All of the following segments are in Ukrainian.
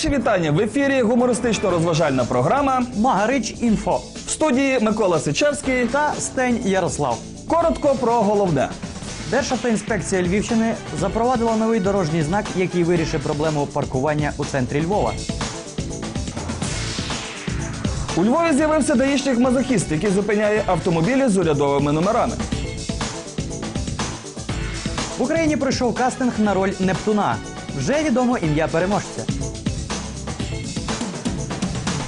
Наші вітання в ефірі гумористично-розважальна програма Магарич інфо в студії Микола Сичевський. та Стень Ярослав. Коротко про головне. Державтоінспекція Львівщини запровадила новий дорожній знак, який вирішить проблему паркування у центрі Львова. У Львові з'явився даїшник мазохіст, який зупиняє автомобілі з урядовими номерами. В Україні пройшов кастинг на роль Нептуна. Вже відомо ім'я переможця.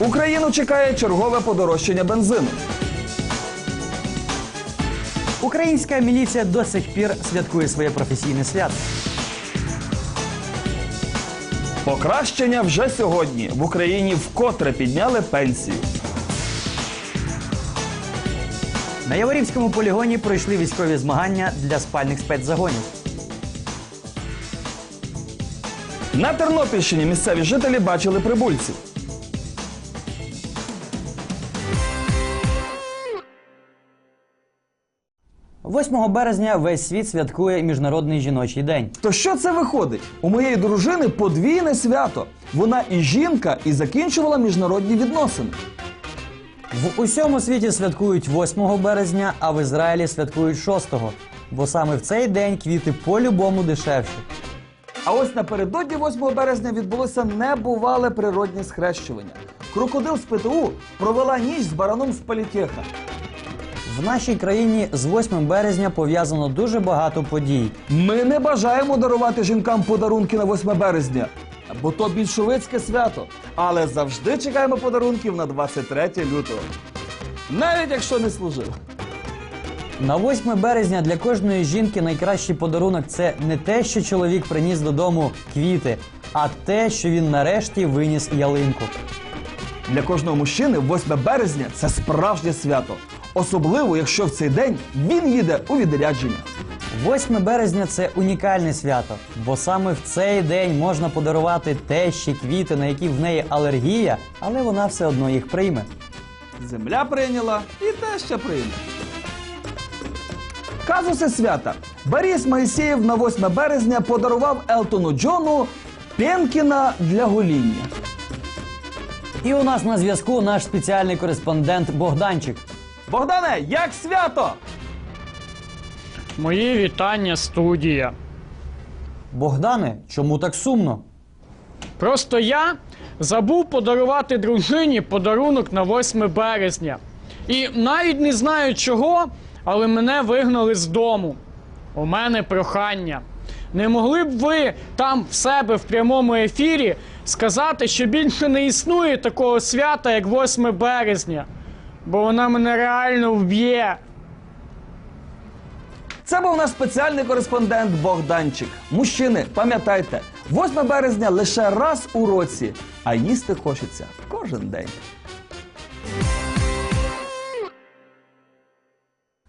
Україну чекає чергове подорожчання бензину. Українська міліція до сих пір святкує своє професійне свято. Покращення вже сьогодні. В Україні вкотре підняли пенсію. На Яворівському полігоні пройшли військові змагання для спальних спецзагонів. На Тернопільщині місцеві жителі бачили прибульців. – 8 березня весь світ святкує Міжнародний жіночий день. То що це виходить? У моєї дружини подвійне свято. Вона і жінка, і закінчувала міжнародні відносини. В усьому світі святкують 8 березня, а в Ізраїлі святкують 6-го. Бо саме в цей день квіти по-любому дешевші. А ось напередодні 8 березня відбулося небувале природнє схрещування. Крокодил з ПТУ провела ніч з бараном з політеха. В нашій країні з 8 березня пов'язано дуже багато подій. Ми не бажаємо дарувати жінкам подарунки на 8 березня, бо то більшовицьке свято. Але завжди чекаємо подарунків на 23 лютого. Навіть якщо не служив. На 8 березня для кожної жінки найкращий подарунок це не те, що чоловік приніс додому квіти, а те, що він нарешті виніс ялинку. Для кожного мужчини 8 березня це справжнє свято. Особливо, якщо в цей день він їде у відрядження. 8 березня це унікальне свято, бо саме в цей день можна подарувати тещі квіти, на які в неї алергія, але вона все одно їх прийме. Земля прийняла і те ще прийме. Казуси свята. Борис Моїсеєв на 8 березня подарував Елтону Джону Пенкіна для гоління. І у нас на зв'язку наш спеціальний кореспондент Богданчик. Богдане, як свято? Мої вітання, студія. Богдане, чому так сумно? Просто я забув подарувати дружині подарунок на 8 березня. І навіть не знаю чого, але мене вигнали з дому. У мене прохання. Не могли б ви там в себе в прямому ефірі сказати, що більше не існує такого свята, як 8 березня, бо вона мене реально вб'є. Це був наш спеціальний кореспондент Богданчик. Мужчини, пам'ятайте, 8 березня лише раз у році, а їсти хочеться кожен день.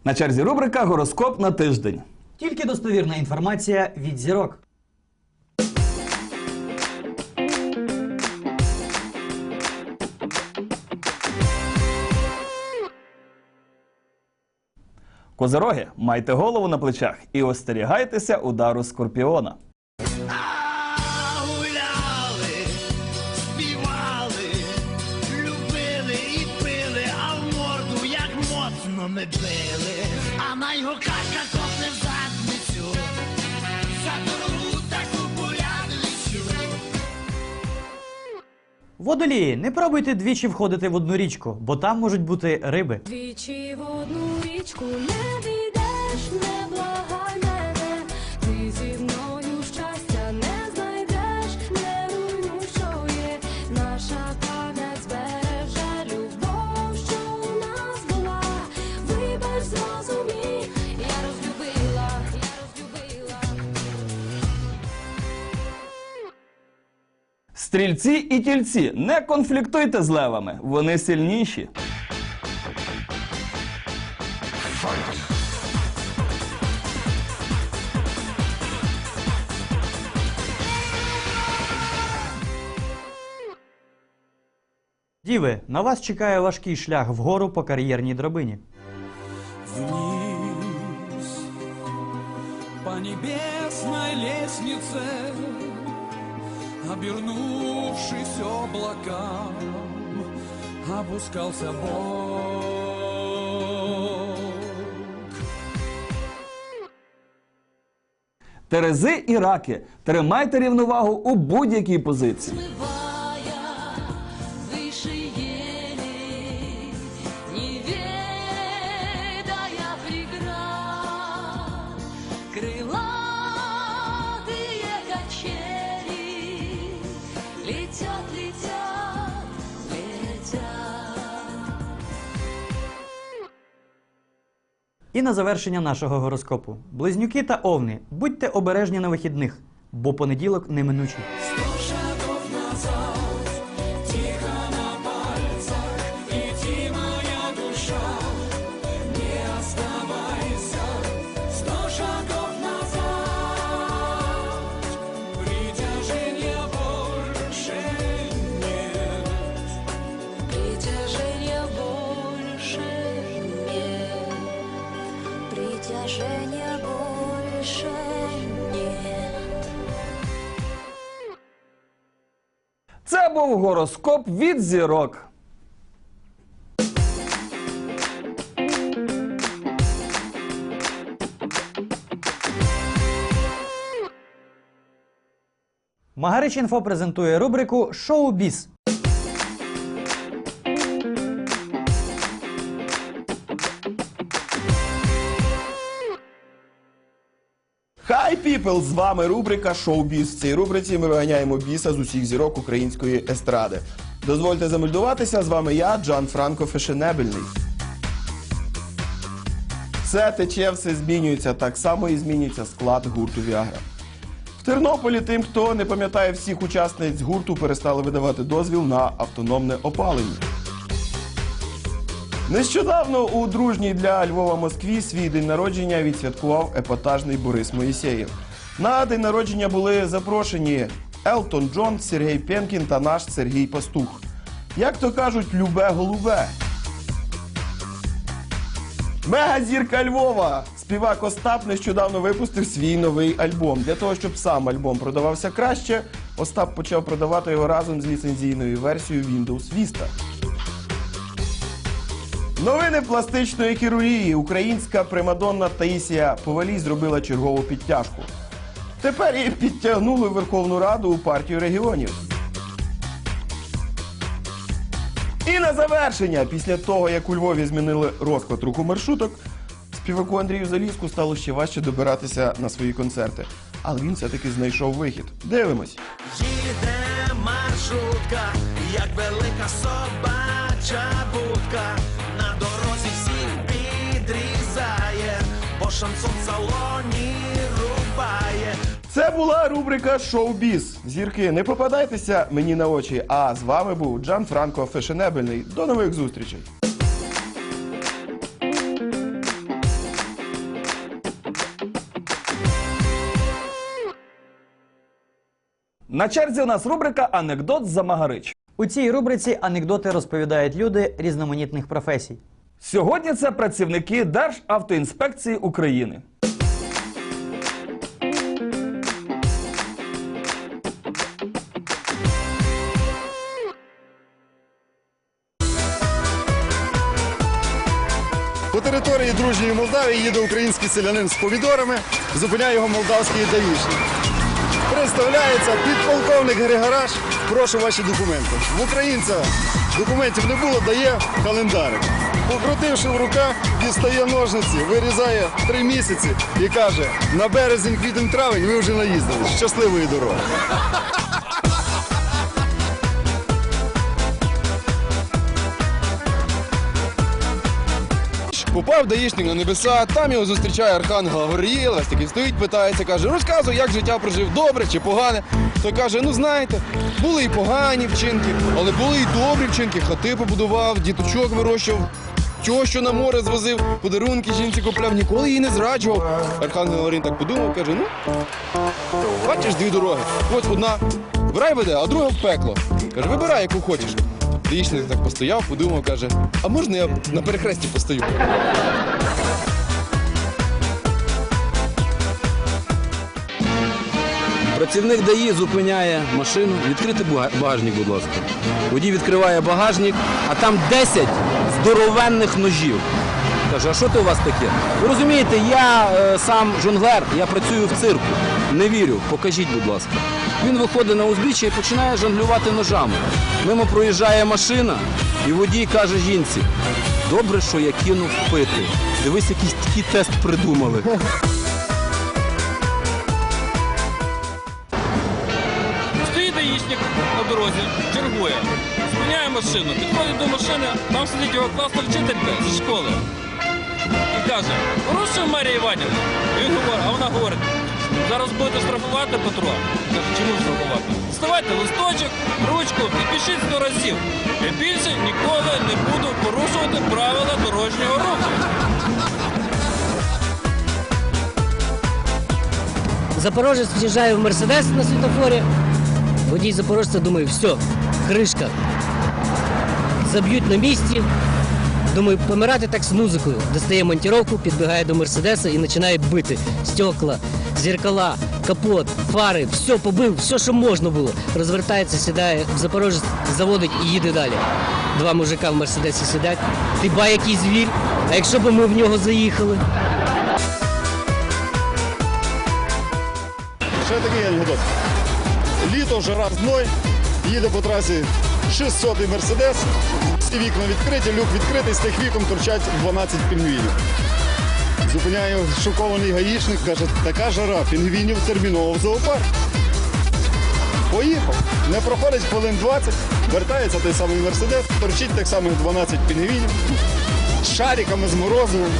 На черзі рубрика Гороскоп на тиждень. Тільки достовірна інформація від зірок. Козероги, майте голову на плечах і остерігайтеся удару скорпіона. гуляли, співали, любили і пили, а в морду як моцно ми били. А на його кашка копне в задницю, за дорогу таку порядницю. Водолії, не пробуйте двічі входити в одну річку, бо там можуть бути риби. Двічі в одну річку не війдеш, не благай мене, ти зі мною щастя не знайдеш, не руйнуй, що є, наша пам'ять збереже любов, що у нас була, вибач, зрозумій, я розлюбила, я розлюбила. Стрільці і тільці, не конфліктуйте з левами, вони сильніші. Діви, на вас чекає важкий шлях вгору по кар'єрній драбині. вниз по небесной лестнице обернувшись облакам, опускался Бог. Терези і раки, тримайте рівновагу у будь-якій позиції. На завершення нашого гороскопу. Близнюки та овни, будьте обережні на вихідних, бо понеділок неминучий. Гороскоп від зірок. Магарич Інфо презентує рубрику Шоу-біз. Хай піпл! З вами рубрика Шоу-біз. В цій рубриці ми виганяємо біса з усіх зірок української естради. Дозвольте замельдуватися. З вами я, Джан Франко Фешенебельний. Все тече, все змінюється. Так само і змінюється склад гурту Віагра. В Тернополі тим, хто не пам'ятає всіх учасниць гурту, перестали видавати дозвіл на автономне опалення. Нещодавно у дружній для Львова Москві свій день народження відсвяткував епатажний Борис Моїсеєв. На день народження були запрошені Елтон Джон, Сергій Пенкін та наш Сергій Пастух. Як то кажуть, любе голубе. Мегазірка Львова! Співак Остап нещодавно випустив свій новий альбом. Для того, щоб сам альбом продавався краще, Остап почав продавати його разом з ліцензійною версією Windows Vista. Новини пластичної хірургії. Українська примадонна Таїсія Повалій зробила чергову підтяжку. Тепер її підтягнули Верховну Раду у партію регіонів. І на завершення, після того, як у Львові змінили розклад руху маршруток, співаку Андрію Залізку стало ще важче добиратися на свої концерти. Але він все-таки знайшов вихід. Дивимось. Їде маршрутка, як велика собача будка. На дорозі всіх підрізає, бо шансон рубає. Це була рубрика Шоу-біз. Зірки, не попадайтеся мені на очі. А з вами був Джан Франко Фешенебельний. До нових зустрічей. На черзі у нас рубрика Анекдот за Магарич. У цій рубриці анекдоти розповідають люди різноманітних професій. Сьогодні це працівники Державтоінспекції України. Дружньої Молдавії їде український селянин з помідорами, зупиняє його молдавський даїшник. Представляється підполковник Григораш. Прошу ваші документи. В українця документів не було, дає календарик. Покрутивши в руках, дістає ножниці, вирізає три місяці і каже: на березень, квітень, травень ви вже наїздили. Щасливої дороги. Попав даїшник на небеса, там його зустрічає архангел Гавриїл, ось такий стоїть, питається, каже, розказуй, як життя прожив, добре чи погане. Той каже, ну знаєте, були і погані вчинки, але були і добрі вчинки. Хати побудував, діточок вирощував, тещу на море звозив, подарунки жінці купляв, ніколи її не зраджував. Архангел Гавриїл так подумав, каже, ну, бачиш дві дороги. Ось одна в рай веде, а друга в пекло. Каже, вибирай, яку хочеш. Даїшник так постояв, подумав, каже, а можна я на перехресті постою? Працівник ДАІ зупиняє машину. Відкрити багажник, будь ласка. Водій відкриває багажник, а там 10 здоровенних ножів. Каже, а що це у вас таке? Ви розумієте, я е, сам жонглер, я працюю в цирку. Не вірю, покажіть, будь ласка. Він виходить на узбіччя і починає жонглювати ножами. Мимо проїжджає машина, і водій каже жінці: добре, що я кинув пити. Дивись, якийсь такий тест придумали. Стоїть даїшник на дорозі, чергує, спиняє машину, підходить до машини, там сидить його класна вчителька зі школи. І каже, порушив Марія Іванівна. Він говорить, а вона говорить, зараз будете штрафувати Петро. Каже, чому штрафувати? Ставайте листочок, ручку і пишіть сто разів. Я більше ніколи не буду порушувати правила дорожнього руху. Запорожець в'їжджає в Мерседес на світофорі. Водій запорожця думає, все, кришка. Заб'ють на місці. Думаю, помирати так з музикою. Достає монтіровку, підбігає до Мерседеса і починає бити стекла, зеркала, капот, фари, все побив, все, що можна було. Розвертається, сідає в Запорожець, заводить і їде далі. Два мужика в Мерседесі сидять. Ти ба який звір, а якщо б ми в нього заїхали? Ще такий анекдот. Літо, жара зной, їде по трасі 600-й Мерседес, всі вікна відкриті, люк відкритий, з тих вікон торчать 12 пінгвінів. Зупиняє шокований гаїшник, каже, така жара, пінгвінів терміново в зоопарк. Поїхав. Не проходить хвилин 20, вертається той самий Мерседес, торчить тих самих 12 пінгвінів з шариками, з морозивом.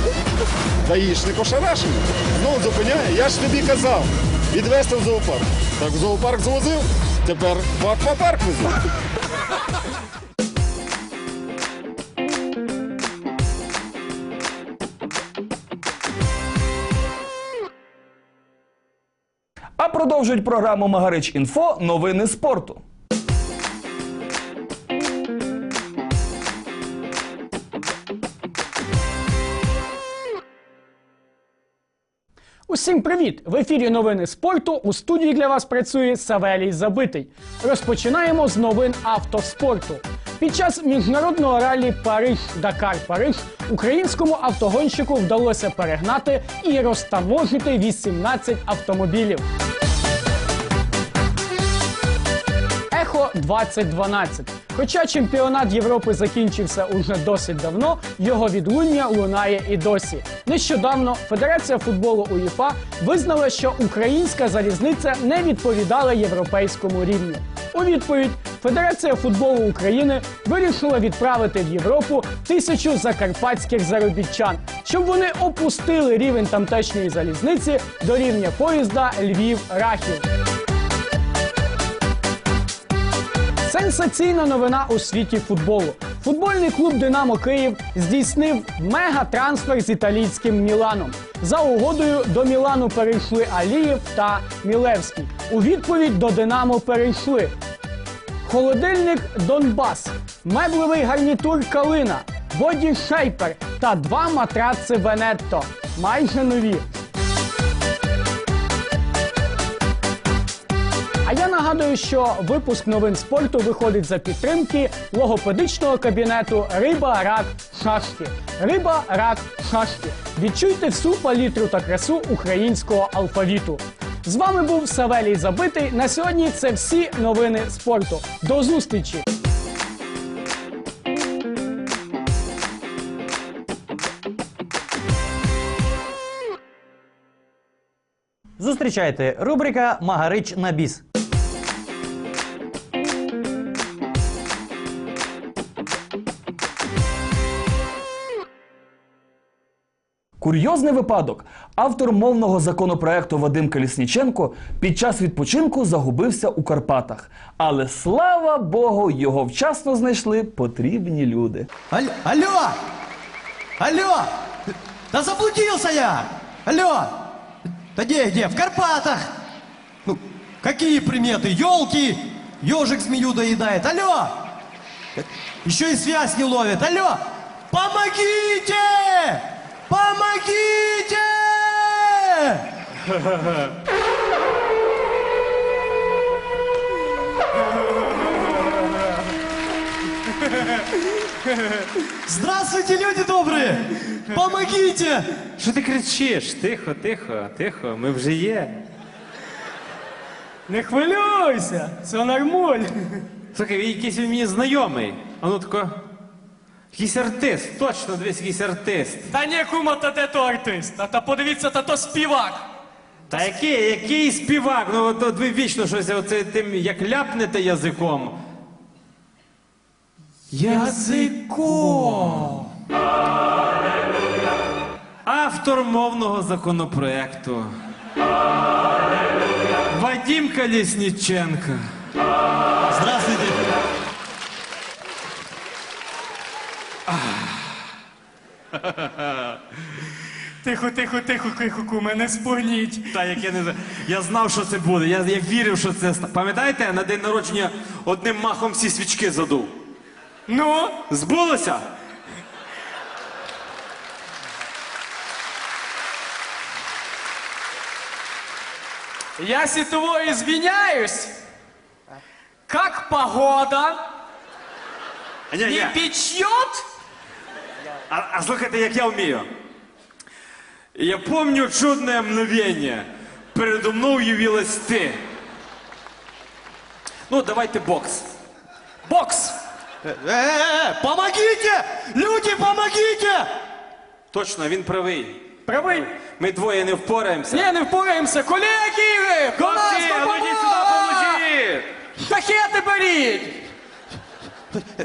Даїшник ошарашений. Знову зупиняє. Я ж тобі казав, відвезти в зоопарк. Так в зоопарк звозив, тепер в аквапарк везу. Продовжують програму Магарич Інфо новини спорту. Усім привіт! В ефірі новини спорту. У студії для вас працює Савелій Забитий. Розпочинаємо з новин автоспорту. Під час міжнародного ралі Париж Дакар Париж українському автогонщику вдалося перегнати і розтаможити 18 автомобілів. Ехо 2012. Хоча чемпіонат Європи закінчився уже досить давно, його відлуння лунає і досі. Нещодавно Федерація футболу УЄФА визнала, що українська залізниця не відповідала європейському рівню. У відповідь Федерація футболу України вирішила відправити в Європу тисячу закарпатських заробітчан, щоб вони опустили рівень тамтешньої залізниці до рівня поїзда Львів-Рахів. Сенсаційна новина у світі футболу. Футбольний клуб Динамо Київ здійснив мегатрансфер з італійським Міланом. За угодою до Мілану перейшли Алієв та Мілевський. У відповідь до Динамо перейшли холодильник Донбас, меблевий гарнітур Калина, боді Шейпер та два матраци Венетто. Майже нові. Нагадую, що випуск новин спорту виходить за підтримки логопедичного кабінету Риба, рак, шашки. Риба, рак, шашки. Відчуйте всю палітру та красу українського алфавіту. З вами був Савелій Забитий. На сьогодні це всі новини спорту. До зустрічі! Зустрічайте рубрика Магарич на біс. Курйозний випадок. Автор мовного законопроекту Вадим Колісніченко під час відпочинку загубився у Карпатах. Але слава Богу, його вчасно знайшли потрібні люди. Алло! Алло! Алло! Да заблудился я! Алло! Да где, где? В Карпатах! Ну, какие приметы? Елки! Ежик змею доедает. Алло! Еще и связь не ловит. Алло! Помогите! Помогите! Здравствуйте, люди добрые! Помогите! Що ти кричишь? Тихо, тихо, тихо, мы вже є. Не хвилюйся, все нормуль. Слухай, він якийсь він мені. А ну тако. Якийсь артист, точно дивись, якийсь артист. Та ні, кума, та де то артист? А та подивіться, та то співак. Та який, який співак? Ну от, от ви вічно щось оце тим, як ляпнете язиком. Язиком. Автор мовного законопроекту. Вадим Колесніченко. Здравствуйте! Тихо, тихо, тихо, тихо, куме, не спугніть. Та яке не знаю. Я знав, що це буде. Я, я вірив, що це. ста- Пам'ятаєте, на день народження одним махом всі свічки задув. Ну, Збулося? я сітово извиняюсь. Как погода? Ні, Не ні. печет? А, а слухайте, як я вмію. Я помню чудное мгновение. Передо мною явилась ти. Ну, давайте бокс. Бокс. Э-э-э! Помогите! Люди, помогите! Точно, він правий. Правий. Ми двоє не впораємося. Ні, не впораємося. Колеги! До нас Хлопці, а ну йдіть сюди, поможіть! Шахети беріть!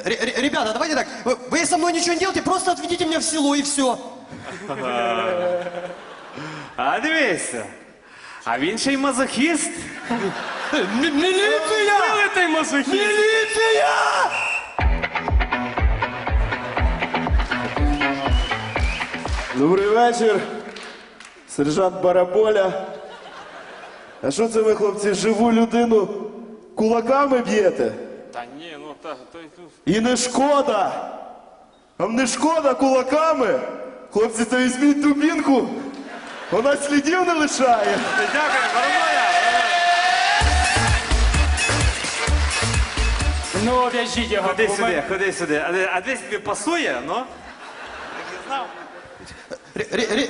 Ребята, давайте так. Вы, вы со мной ничего не делайте, просто отведите меня в село и все. А дивися. А він ще й мазохіст. Милиция! Вилитий мазохіст! Милиция! Добрий вечір. Сержант Бараболя. А що це ви, хлопці, живу людину кулаками б'єте? Та ні, ну І не шкода. Вам не шкода кулаками? Хлопці, то візьміть дубінку. Вона слідів не лишає. Дякую, Бараболя. Ну, в'яжіть його. Ходи куме. сюди, ходи сюди. А, де- а десь тобі пасує, ну?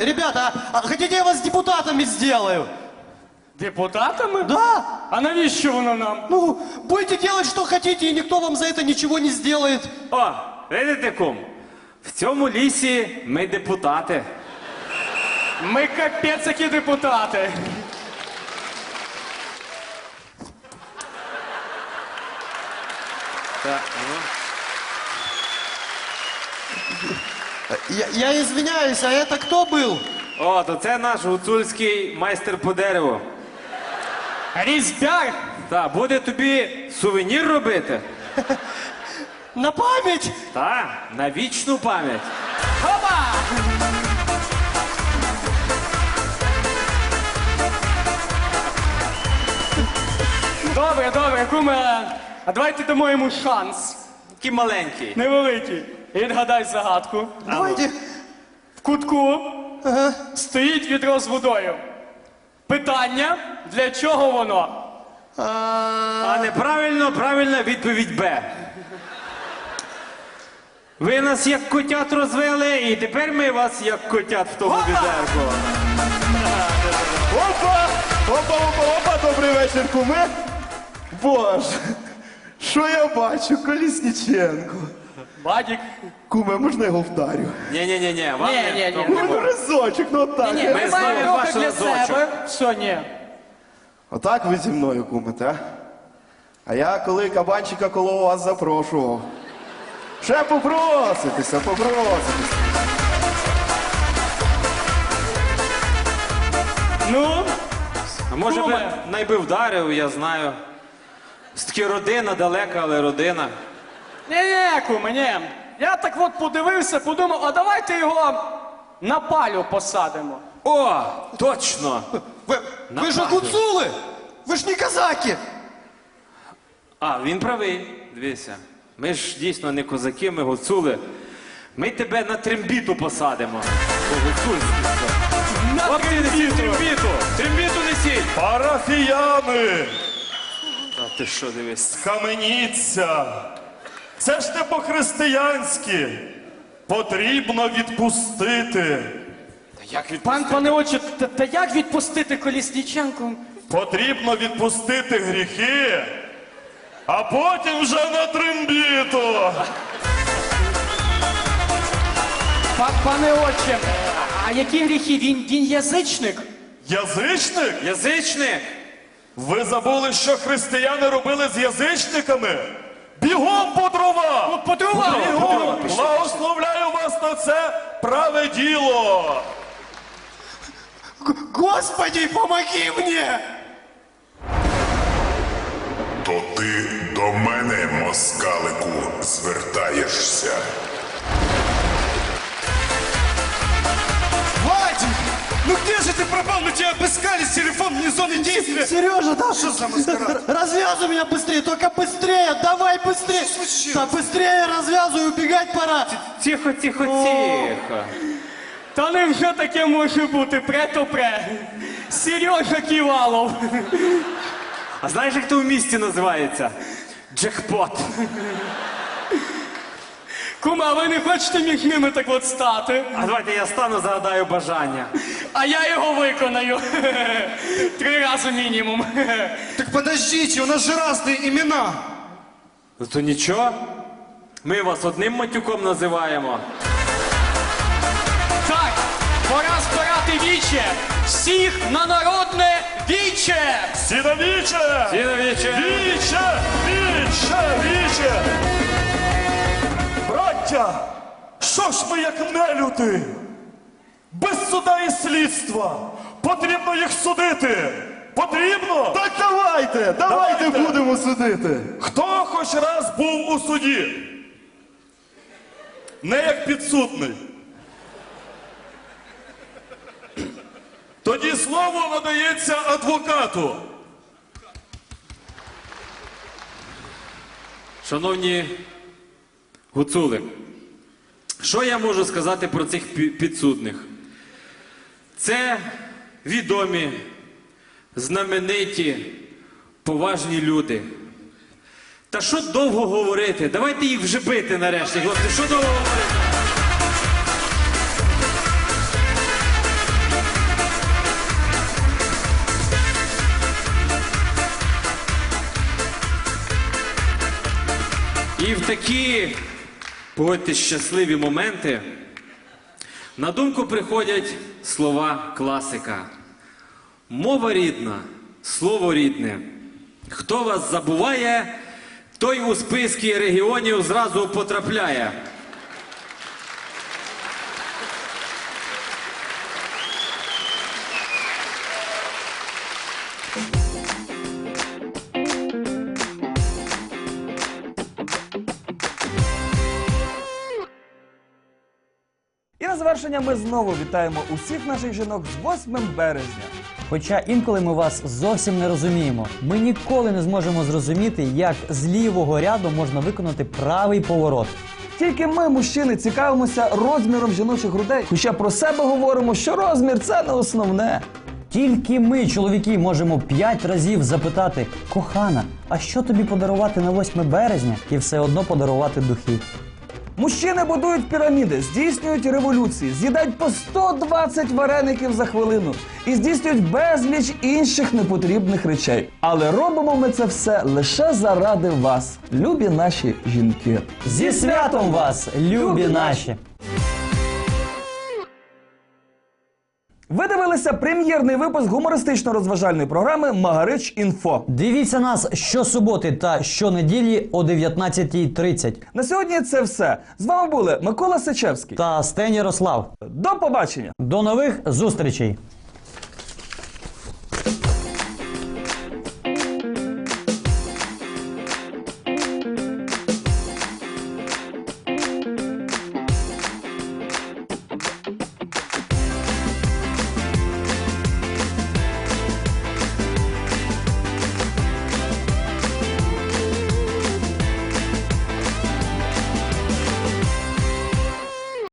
Ребята, а хотите я вас депутатами сделаю? Депутатами? Да? А навіщо воно нам? Ну, будете делать, что хотите, и никто вам за это ничего не сделает. О, видите, кум? В цьому лісі ми депутати. Ми капець які депутати. Так, ну. Я, я извиняюсь, а это кто был? О, то це наш гуцульський майстер по дереву. Різьбяр. Так, буде тобі сувенір робити. На память? Так, на вічну пам'ять. Хоба! Добре, добре, куме. А давайте дамо йому шанс. Такий маленький. Невеликий. І відгадай загадку. Давайте. В кутку стоїть відро з водою. Питання, для чого воно? А неправильно, правильна відповідь Б. Ви нас як котят розвели, і тепер ми вас як котят в тому відерку. Опа! Опа, опа, опа, добрий вечір, куми. Боже, що я бачу? Колісніченко. Бадік. Куме, можна його вдарю? Вам Ні, не- ні, ні. тому Ну, не ну разочок, ну отак. Ні, ми знаємо маємо трохи для себе. Що ні? Отак ви зі мною кумите, а? А я коли кабанчика коло вас запрошував. Ще попроситися, попроситися. Ну, А може би Куме. найби вдарив, я знаю. Все-таки родина далека, але родина. ні-ні, куме, ні. Я так от подивився, подумав, а давайте його на палю посадимо. О, точно! Вы, вы же память. гуцулы! Вы ж не казаки! А, він правий. Дивися. Ми ж дійсно не козаки, ми гуцули. Ми тебе на трембіту посадимо. По-гуцульськи. На Хлопці, несіть трембіту. трембіту! Трембіту несіть! Парафіяни! А ти що дивись? Схаменіться! Це ж не по-християнськи. Потрібно відпустити. Пан пане отче, та, та як відпустити колісніченку? Потрібно відпустити гріхи, а потім вже на трембіту. Па, пане отче, а які гріхи? Він, він язичник? Язичник? Язичник! Ви забули, що християни робили з язичниками? Бігом по дрова! По дрова! Бігом! Благословляю вас на це праве діло! Господи, помоги мне! То ти до мене, москалику, звертаєшся. Вадик! тебя обыскали, телефон вне зоны действия. Сережа, да? Что за маскарад? Развязывай меня быстрее, только быстрее, давай быстрее. Да быстрее развязывай, убегать пора. Тихо, тихо, тихо. Та не вже таке може бути, пре-то пре. Сережа Ківалов. А знаєш, як то в місті називається? Джекпот. Кума, ви не хочете між ними так от стати? А давайте я стану, загадаю бажання. А я його виконаю. Три рази мінімум. Так подождите, у нас же разные имена. Ну то нічого. Ми вас одним матюком називаємо. Так, пора збирати віче. Всіх на народне віче. Всі на віче! Всі на віче! Віче! Браття! Що ж ми як нелюди? Без суда і слідства! Потрібно їх судити! Потрібно! Так давайте, давайте, Давайте. будемо судити. Хто хоч раз був у суді? Не як підсудний. Тоді слово надається адвокату. Шановні гуцули, що я можу сказати про цих підсудних? Це відомі, знамениті, поважні люди. Та що довго говорити? Давайте їх вже бити нарешті, хлопці. Що довго говорити? І в такі, погодьтесь, щасливі моменти на думку приходять слова класика. Мова рідна, слово рідне. Хто вас забуває, той у списки регіонів зразу потрапляє. Завершення ми знову вітаємо усіх наших жінок з 8 березня. Хоча інколи ми вас зовсім не розуміємо. Ми ніколи не зможемо зрозуміти, як з лівого ряду можна виконати правий поворот. Тільки ми, мужчини, цікавимося розміром жіночих грудей. Хоча про себе говоримо, що розмір це не основне. Тільки ми, чоловіки, можемо п'ять разів запитати: кохана, а що тобі подарувати на 8 березня? І все одно подарувати духи. Мужчини будують піраміди, здійснюють революції, з'їдають по 120 вареників за хвилину і здійснюють безліч інших непотрібних речей. Але робимо ми це все лише заради вас, любі наші жінки. Зі святом вас, любі наші! Ви дивилися прем'єрний випуск гумористично-розважальної програми Магарич Інфо. Дивіться нас щосуботи та щонеділі о 19.30. На сьогодні це все. З вами були Микола Сичевський Та Стен Ярослав. До побачення! До нових зустрічей!